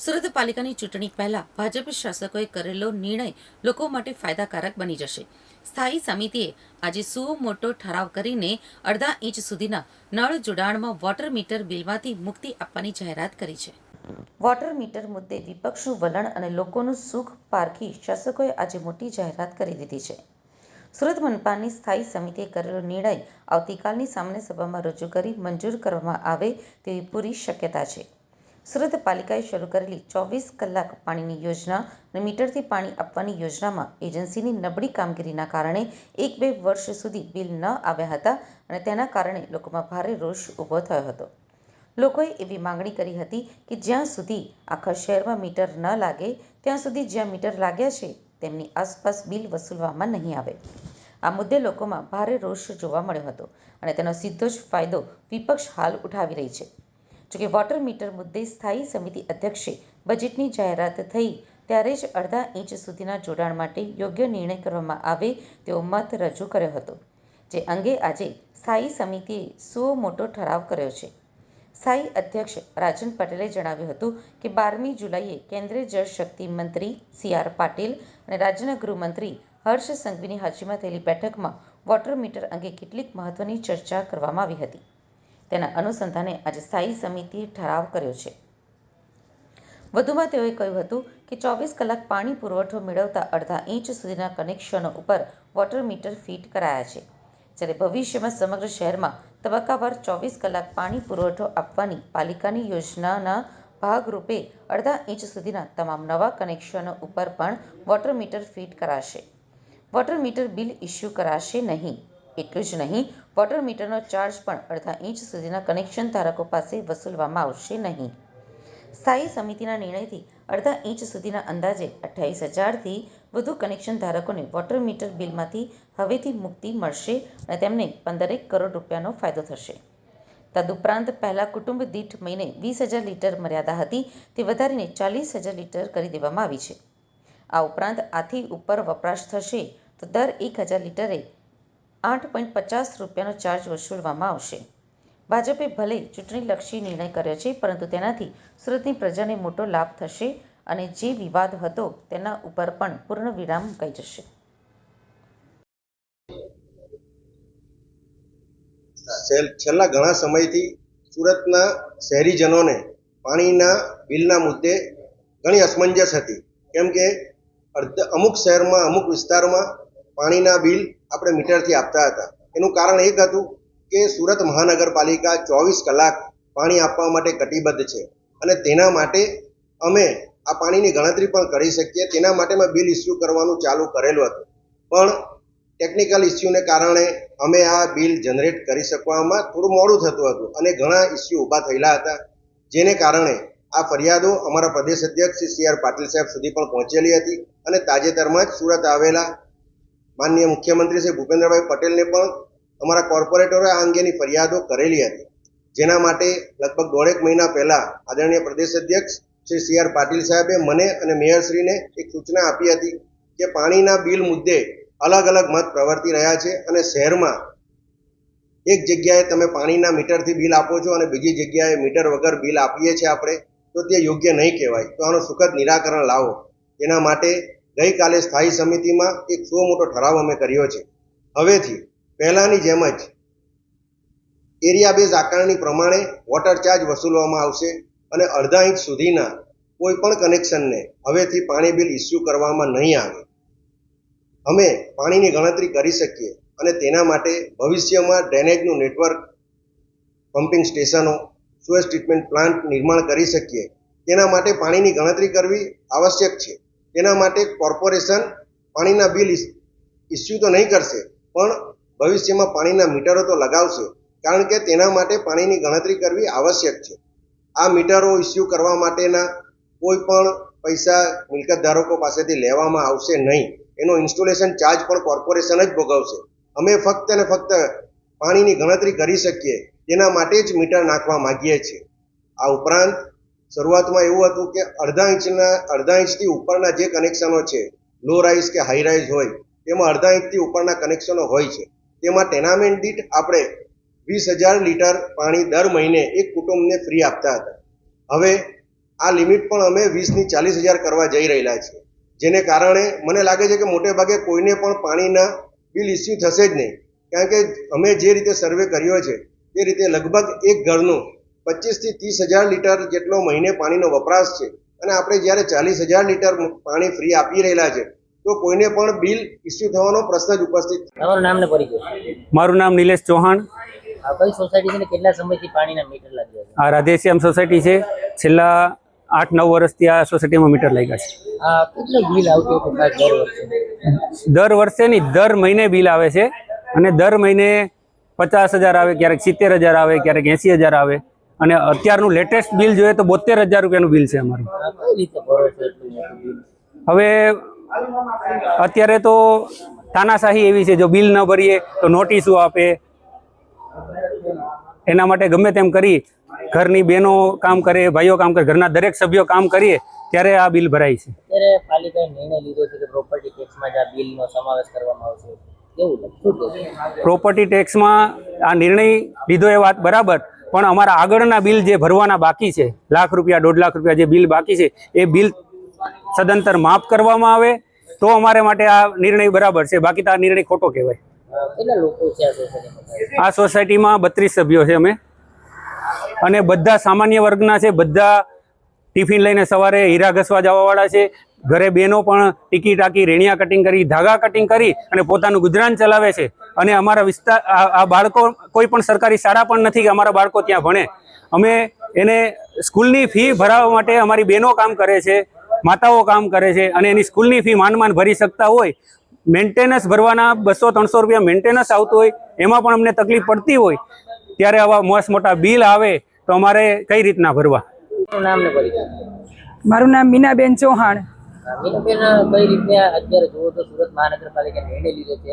સુરત પાલિકાની ચૂંટણી પહેલા ભાજપ શાસકોએ કરેલો નિર્ણય લોકો માટે ફાયદાકારક બની જશે. સ્થાયી સમિતિએ આજે સુઓ મોટો ઠરાવ કરીને અડધા ઇંચ સુધીના નળ જોડાણમાં વોટર મીટર બિલમાંથી મુક્તિ આપવાની જાહેરાત કરી છે. વોટર મીટર મુદ્દે વિપક્ષનું વલણ અને લોકોનું સુખ પારખી શાસકોએ આજે મોટી જાહેરાત કરી દીધી છે. સુરત મનપાની સ્થાયી સમિતિએ કરેલો નિર્ણય આવતીકાલની સામાન્ય સભામાં રજૂ કરી મંજૂર કરવામાં આવે તેવી પૂરી શક્યતા છે. સુરત પાલિકાએ શરૂ કરેલી ચોવીસ કલાક પાણીની યોજના અને મીટરથી પાણી આપવાની યોજનામાં એજન્સીની નબળી કામગીરીના કારણે એક બે વર્ષ સુધી બિલ ન આવ્યા હતા અને તેના કારણે લોકોમાં ભારે રોષ ઊભો થયો હતો. લોકોએ એવી માંગણી કરી હતી કે જ્યાં સુધી આખા શહેરમાં મીટર ન લાગે, ત્યાં સુધી જ્યાં મીટર લાગ્યા છે, તેમની આસપાસ બિલ વસૂલવામાં નહીં આવે. આ મુદ્દે લોકોમાં ભારે રોષ જોવા મળ્યો હતો અને તેનો સીધો જ ફાયદો વિપક્ષ હાલ ઉઠાવી રહી છે. જોકે વોટર મીટર મુદ્દે સ્થાયી સમિતિ અધ્યક્ષે બજેટની જાહેરાત થઈ, ત્યારે જ અડધા ઇંચ સુધીના જોડાણ માટે યોગ્ય નિર્ણય કરવામાં આવે તેવો મત રજૂ કર્યો હતો, જે અંગે આજે સ્થાયી સમિતિએ સુઓ મોટો ઠરાવ કર્યો છે. સ્થાયી અધ્યક્ષ રાજન પટેલે જણાવ્યું હતું કે બારમી જુલાઈએ કેન્દ્રીય જળશક્તિ મંત્રી સી આર પાટીલ અને રાજ્યના ગૃહમંત્રી હર્ષ સંઘવીની હાજરીમાં થયેલી બેઠકમાં વોટર મીટર અંગે કેટલીક મહત્વની ચર્ચા કરવામાં આવી હતી. તેના અનુસંધાને આજે સ્થાયી સમિતિએ ઠરાવ કર્યો છે. વધુમાં તેઓએ કહ્યું હતું કે ચોવીસ કલાક પાણી પુરવઠો મેળવતા અડધા ઇંચ સુધીના કનેક્શનો ઉપર વોટર મીટર ફિટ કરાયા છે, જ્યારે ભવિષ્યમાં સમગ્ર શહેરમાં તબક્કાવાર ચોવીસ કલાક પાણી પુરવઠો આપવાની પાલિકાની યોજનાના ભાગરૂપે અડધા ઇંચ સુધીના તમામ નવા કનેક્શનો ઉપર પણ વોટર મીટર ફિટ કરાશે. વોટર મીટર બિલ ઇસ્યુ કરાશે નહીં. એટલું જ નહીં, વોટર મીટરનો ચાર્જ પણ અડધા ઇંચ સુધીના કનેક્શન ધારકો પાસે વસૂલવામાં આવશે નહીં. સ્થાયી સમિતિના નિર્ણયથી અડધા ઇંચ સુધીના અંદાજે અઠ્યાવીસ હજારથી વધુ કનેક્શન ધારકોને વોટર મીટર બિલમાંથી હવેથી મુક્તિ મળશે અને તેમને પંદરેક કરોડ રૂપિયાનો ફાયદો થશે. તદુપરાંત પહેલા કુટુંબ દીઠ મહિને વીસ હજાર લીટર મર્યાદા હતી, તે વધારીને ચાલીસ હજાર લીટર કરી દેવામાં આવી છે. આ ઉપરાંત આથી ઉપર વપરાશ થશે, તો દર એક હજાર લીટરે આઠ પોઈન્ટ પચાસ રૂપિયાનો ચાર્જ વસૂલવામાં આવશે. ભાજપે ભલે ચૂંટણીલક્ષી નિર્ણય કર્યો છે, પરંતુ તેનાથી સુરતની પ્રજાને મોટો લાભ થશે અને જે વિવાદ હતો તેના ઉપર પણ પૂર્ણ વિરામ મુકાઈ જશે. છેલ્લા ઘણા સમયથી સુરતના શહેરીજનોને પાણીના બિલના મુદ્દે ઘણી અસમંજસ હતી. કેમ કે અમુક શહેરમાં, અમુક વિસ્તારમાં પાણીના બિલ આપણે મીટરથી આપતા હતા. એનું કારણ એક હતું કે સુરત મહાનગરપાલિકા ચોવીસ કલાક પાણી આપવા માટે કટિબદ્ધ છે અને તેના માટે અમે આ પાણીની ગણતરી પણ કરી શકીએ. તેના માટે મેં બિલ ઇસ્યુ કરવાનું ચાલુ કરેલું હતું. પણ ટેકનિકલ ઇસ્યુને કારણે અમે આ બિલ જનરેટ કરી શકવામાં થોડું મોડું થતું હતું અને ઘણા ઇસ્યુ ઊભા થયેલા હતા, જેને કારણે આ ફરિયાદો અમારા પ્રદેશ અધ્યક્ષ શ્રી સી આર પાટીલ સાહેબ સુધી પણ પહોંચેલી હતી અને તાજેતરમાં જ સુરત આવેલા માનનીય મુખ્યમંત્રી શ્રી ભૂપેન્દ્રભાઈ પટેલને પણ અમારા કોર્પોરેટરોએ આ અંગેની ફરિયાદો કરેલી હતી. જેના માટે લગભગ દોઢેક મહિના પહેલા આદરણીય પ્રદેશ અધ્યક્ષ શ્રી સી આર પાટીલ સાહેબે મને અને મેયરશ્રીને એક સૂચના આપી હતી કે પાણીના બિલ મુદ્દે અલગ અલગ મત પ્રવર્તી રહ્યા છે અને શહેરમાં એક જગ્યાએ તમે પાણીના મીટરથી બિલ આપો છો અને બીજી જગ્યાએ મીટર વગર બિલ આપીએ છીએ આપણે, તો તે યોગ્ય નહીં કહેવાય. તો આનું સુખદ નિરાકરણ લાવો. તેના માટે ગઈકાલે સ્થાયી સમિતિમાં એક સો મોટો ઠરાવ અમે કર્યો છે. હવેથી પહેલાંની જેમ જ એરિયા બેઝ આકારણી પ્રમાણે વોટર ચાર્જ વસૂલવામાં આવશે અને અડધા ઇંચ સુધીના કોઈ પણ કનેક્શનને હવેથી પાણી બિલ ઇસ્યુ કરવામાં નહીં આવે. અમે પાણીની ગણતરી કરી શકીએ અને તેના માટે ભવિષ્યમાં ડ્રેનેજનું નેટવર્ક, પમ્પિંગ સ્ટેશનો, સુએસ ટ્રીટમેન્ટ પ્લાન્ટ નિર્માણ કરી શકીએ. તેના માટે પાણીની ગણતરી કરવી આવશ્યક છે. તેના માટે કોર્પોરેશન પાણીના બિલ ઇસ્યુ તો નહીં કરશે, પણ ભવિષ્યમાં પાણીના મીટરો તો લગાવશે, કારણ કે તેના માટે પાણીની ગણતરી કરવી આવશ્યક છે. આ મીટરો ઇસ્યુ કરવા માટેના કોઈ પણ પૈસા મિલકત ધારકો પાસેથી લેવામાં આવશે નહીં. એનો ઇન્સ્ટોલેશન ચાર્જ પણ કોર્પોરેશન જ ભોગવશે. અમે ફક્ત ને ફક્ત પાણીની ગણતરી કરી શકીએ, તેના માટે જ મીટર નાખવા માગીએ છીએ. આ ઉપરાંત શરૂઆતમાં એવું હતું કે અડધા ઇંચના, અડધા ઇંચથી ઉપરના જે કનેક્શનો છે લો રાઇઝ કે હાઈ રાઇઝ હોય, તેમાં અડધા ઇંચથી ઉપરના કનેક્શનો હોય છે. તેમાં ટેનામેન્ટ દીઠ આપણે વીસ હજાર લીટર પાણી દર મહિને એક કુટુંબને ફ્રી આપતા હતા. હવે આ લિમિટ પણ અમે વીસની ચાલીસ હજાર કરવા જઈ રહેલા છીએ. જેને કારણે મને લાગે છે કે મોટે ભાગે કોઈને પણ પાણીના બિલ ઇસ્યુ થશે જ નહીં. કારણ કે અમે જે રીતે સર્વે કર્યો છે, તે રીતે લગભગ એક ઘરનું પચીસથી ત્રીસ હજાર લીટર જેટલો મહિને પાણીનો વપરાશ છે. અને આપણે જ્યારે ચાલીસ હજાર લીટર પાણી ફ્રી આપી રહેલા છે તો કોઈને પણ બિલ ઇસ્યુ થવાનો પ્રશ્ન જ ઉપસ્થિત તમારું નામ ને પરિચય. મારું નામ નિલેશ ચૌહાણ. આ કઈ સોસાયટી છે ને કેટલા સમયથી પાણીના મીટર લાગ્યા છે? આ રાધેશ્યામ સોસાયટી છે. છેલ્લા આઠ નવ વર્ષથી આ સોસાયટીમાં મીટર લાગ્યા છે. આ કેટલું બિલ આવતું હતું દર વર્ષે? દર વર્ષે નહીં દર મહિને બિલ આવે છે. અને દર મહિને પચાસ હજાર આવે ક્યારેક સિત્તેર હજાર આવે ક્યારેક એંસી હજાર આવે. અને અત્યારનું લેટેસ્ટ બિલ જોઈએ તો બોતેર હજાર રૂપિયાનું બિલ છે અમારું. હવે અત્યારે તો તાનાશાહી એવી છે જો બિલ ન ભરીએ તો નોટિસો આપે. એના માટે ગમે તેમ કરી ઘરની બહેનો કામ કરે ભાઈઓ કામ કરે ઘરના દરેક સભ્યો કામ કરીએ ત્યારે આ બિલ ભરાય છે. પ્રોપર્ટી ટેક્સમાં આ નિર્ણય લીધો એ વાત બરાબર પણ અમારા આગળના બિલ જે ભરવાના બાકી છે લાખ રૂપિયા દોઢ લાખ રૂપિયા જે બિલ બાકી છે એ બિલ સદંતર માફ કરવામાં આવે તો અમારે માટે આ નિર્ણય બરાબર છે. બાકી તો આ નિર્ણય ખોટો કહેવાય. આ સોસાયટીમાં બત્રીસ સભ્યો છે અમે. અને બધા સામાન્ય વર્ગના છે બધા ટિફિન લઈને સવારે હીરા ઘસવા જવાવાળા છે ઘરે બહેનો પણ ટીકી ટાકી રેણિયા કટિંગ કરી ધાગા કટિંગ કરી અને પોતાનું ગુજરાન ચલાવે છે. અને અમારા વિસ્તાર આ બાળકો કોઈ પણ સરકારી શાળા પણ નથી કે અમારા બાળકો ત્યાં ભણે. અમે એને સ્કૂલની ફી ભરાવવા માટે અમારી બહેનો કામ કરે છે માતાઓ કામ કરે છે અને એની સ્કૂલની ફી માંડ માંડ ભરી શકતા હોય. મેન્ટેનન્સ ભરવાના બસો ત્રણસો રૂપિયા મેન્ટેનન્સ આવતું હોય એમાં પણ અમને તકલીફ પડતી હોય. ત્યારે આવા મસ્ત મોટા બિલ આવે તો અમારે કઈ રીતના ભરવા? મારું નામ મીનાબેન ચૌહાણ. મીનુબેન કઈ રીતે અત્યારે જુઓ તો સુરત મહાનગરપાલિકા નિર્ણય લીધો છે?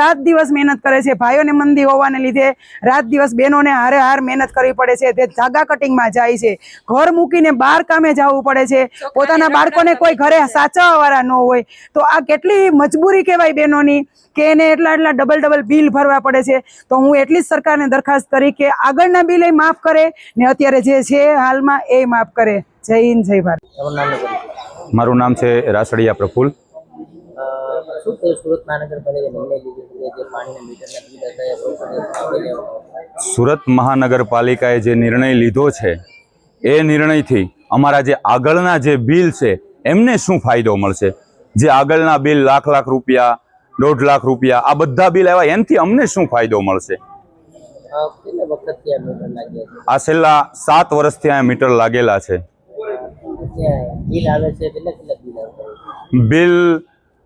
રાત દિવસ મહેનત કરે છે. ભાઈઓને મંદી હોવાને લીધે રાત દિવસ બહેનોને હારે હાર મહેનત કરવી પડે છે. તે જાગા કટિંગમાં જાય છે. ઘર મૂકીને બહાર કામે જવું પડે છે. પોતાના બાળકોને કોઈ ઘરે સાચવવાવાળા ન હોય. તો આ કેટલી મજબૂરી કહેવાય બહેનોની કે એને એટલા એટલા ડબલ ડબલ બિલ ભરવા પડે છે. તો હું એટલી જ સરકારને દરખાસ્ત કરી કે આગળના બિલ એ માફ કરે ને અત્યારે જે છે હાલમાં એ માફ કરે. જય હિન્દ જય ભારત. મારું નામ છે રાસડિયા પ્રફુલ. શું થયું? સુરત મહાનગરપાલિકાએ નિર્ણય લીધો છે જે પાણીના મીટરના બિલ હતા સુરત મહાનગરપાલિકાએ જે નિર્ણય લીધો છે એ નિર્ણયથી અમારા જે આગળના જે બિલ છે એમને શું ફાયદો મળશે? જે આગળના બિલ લાખ લાખ રૂપિયા દોઢ લાખ રૂપિયા આ બધા બિલ આવ્યા એનાથી અમને શું ફાયદો મળશે? આ છેલ્લા સાત વર્ષથી આ મીટર લાગેલા છે? બિલ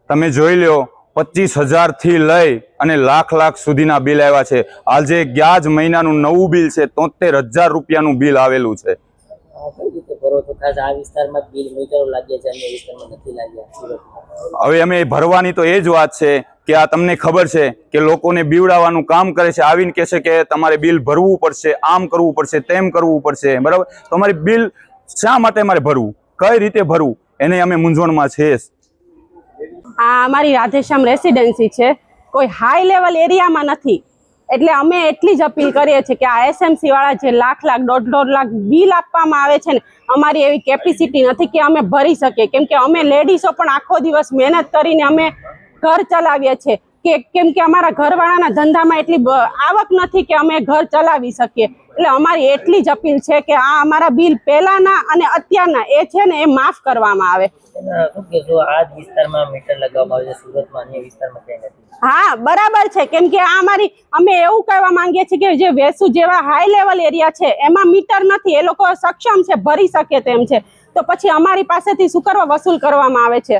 તમે જોઈ લો પચીસ હજારથી લઈ અને લાખ લાખ સુધીના બિલ આવ્યા છે. આજે ગયા જ મહિનાનું નવું બિલ છે તોતેર હજાર રૂપિયાનું બિલ આવેલું છે. હવે અમે ભરવાની તો એ જ વાત છે કે આ તમને ખબર છે કે લોકોને બીવડાવવાનું કામ કરે છે આવીને કહે છે કે તમારે બિલ ભરવું પડશે આમ કરવું પડશે તેમ કરવું પડશે. બરાબર? તમારે બિલ શા માટે મારે ભરવું? કઈ રીતે ભરવું? એને અમે મૂંઝવણમાં છે આ અમારી રાધેશ્યામ રેસિડેન્સી છે. કોઈ હાઈ લેવલ એરિયામાં નથી. એટલે અમે એટલી જ અપીલ કરીએ છીએ કે આ એસએમસી વાળા જે લાખ લાખ, દોઢ દોઢ લાખ બિલ આપવામાં આવે છે ને, અમારી એવી કેપેસિટી નથી કે અમે ભરી શકીએ. કેમ કે અમે લેડીઝો પણ આખો દિવસ મહેનત કરીને અમે ઘર ચલાવીએ છીએ. કે કેમ કે અમારા ઘરવાળાના ધંધામાં એટલી આવક નથી કે અમે ઘર ચલાવી શકીએ. એટલે અમારી એટલી જ અપીલ છે કે આ અમારા બિલ પહેલાના અને અત્યારના એ છે ને એ માફ કરવામાં આવે. હા બરાબર છે. કેમ કે આ અમારી અમે એવું કહેવા માંગીએ છીએ કે જે વેસુ જેવા હાઈ લેવલ એરિયા છે એમાં મીટર નથી. એ લોકો સક્ષમ છે ભરી શકે તેમ છે. તો પછી અમારી પાસેથી શું કરવા વસૂલ કરવામાં આવે છે?